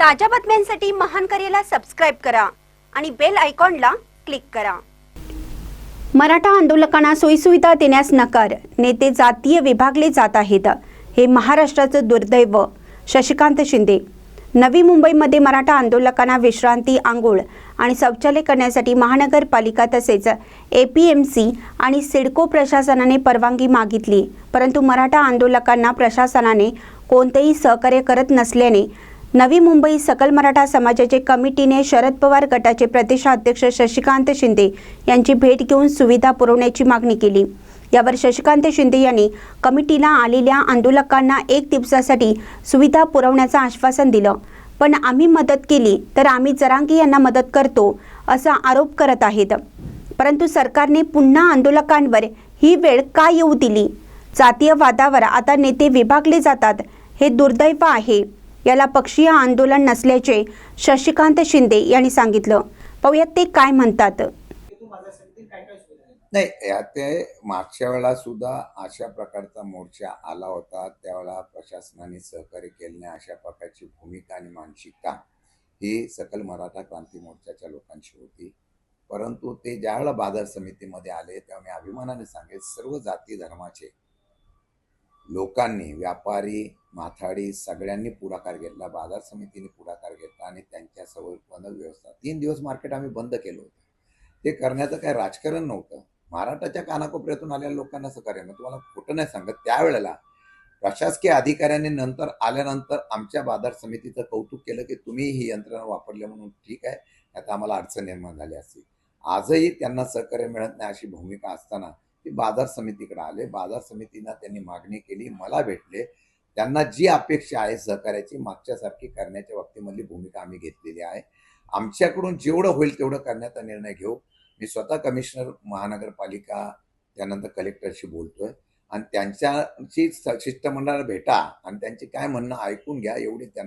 ताज्या बातम्यांसाठी महान करेला सबस्क्राईब करा आणि बेल आयकॉनला क्लिक करा. मराठा आंदोलकांना सोयीसुविधा देण्यास नकार नेते जातीय विभागले जात आहेत. हे महाराष्ट्राचं दुर्दैव. शशिकांत शिंदे. नवी मुंबईमध्ये मराठा आंदोलकांना विश्रांती आंघोळ आणि शौचालय करण्यासाठी महानगरपालिका तसेच ए पी एम सी आणि सिडको प्रशासनाने परवानगी मागितली. परंतु मराठा आंदोलकांना प्रशासनाने कोणतेही सहकार्य करत नसल्याने नवी मुंबई सकल मराठा समाजाचे कमिटीने शरद पवार गटाचे प्रदेशाध्यक्ष शशिकांत शिंदे यांची भेट घेऊन सुविधा पुरवण्याची मागणी केली. यावर शशिकांत शिंदे यांनी कमिटीला आलेल्या आंदोलकांना एक दिवसासाठी सुविधा पुरवण्याचं आश्वासन दिलं. पण आम्ही मदत केली तर आम्ही जरांगी यांना मदत करतो असा आरोप करत आहेत. परंतु सरकारने पुन्हा आंदोलकांवर ही वेळ का येऊ दिली? जातीय वादावर आता नेते विभागले जातात हे दुर्दैव आहे. याला पक्षीय आंदोलन नसल्याचे शशिकांत शिंदे यांनी सांगितलं. पाहुयात ते काय म्हणतात. नाही ते मागच्या वेळा सुद्धा अशा प्रकारचा मोर्चा आला होता. त्यावेळेला प्रशासनाने सहकार्य केल्याने अशा प्रकारची भूमिका आणि मानसिकता ही सकल मराठा क्रांती मोर्चाच्या लोकांची होती. परंतु ते ज्यावेळेला बाजार समितीमध्ये आले तेव्हा मी अभिमानाने सांगेल सर्व जाती धर्माचे लोकांनी व्यापारी माथाडी सगळ्यांनी पुढाकार घेतला बाजार समितीने पुढाकार घेतला आणि त्यांच्या सवय व्यवस्था. तीन दिवस मार्केट आम्ही बंद केलं होतं. ते करण्याचं काही राजकारण नव्हतं. महाराष्ट्राच्या कानाकोपऱ्यातून आलेल्या लोकांना असं करायला तुम्हाला खोटं नाही सांगत. त्यावेळेला प्रशासकीय अधिकाऱ्यांनी नंतर आल्यानंतर आमच्या बाजार समितीचं कौतुक केलं की तुम्ही ही यंत्रणा वापरल्या म्हणून ठीक आहे. आता आम्हाला अडचण निर्माण झाली असती. आजही त्यांना सहकार्य मिळत नाही अशी भूमिका असताना ते बाजार समितीकडे आले. बाजार समितीनं त्यांनी मागणी केली. मला भेटले. त्यांना जी अपेक्षा आहे सहकार्याची मागच्यासारखी करण्याच्या बाबतीमधली भूमिका आम्ही घेतलेली आहे. आमच्याकडून जेवढं होईल तेवढं करण्याचा निर्णय घेऊ. मी स्वतः कमिशनर महानगरपालिका त्यानंतर कलेक्टरशी बोलतोय. आणि त्यांच्याशी शिष्टमंडळाला भेटा आणि त्यांचे काय म्हणणं ऐकून घ्या एवढी त्यांना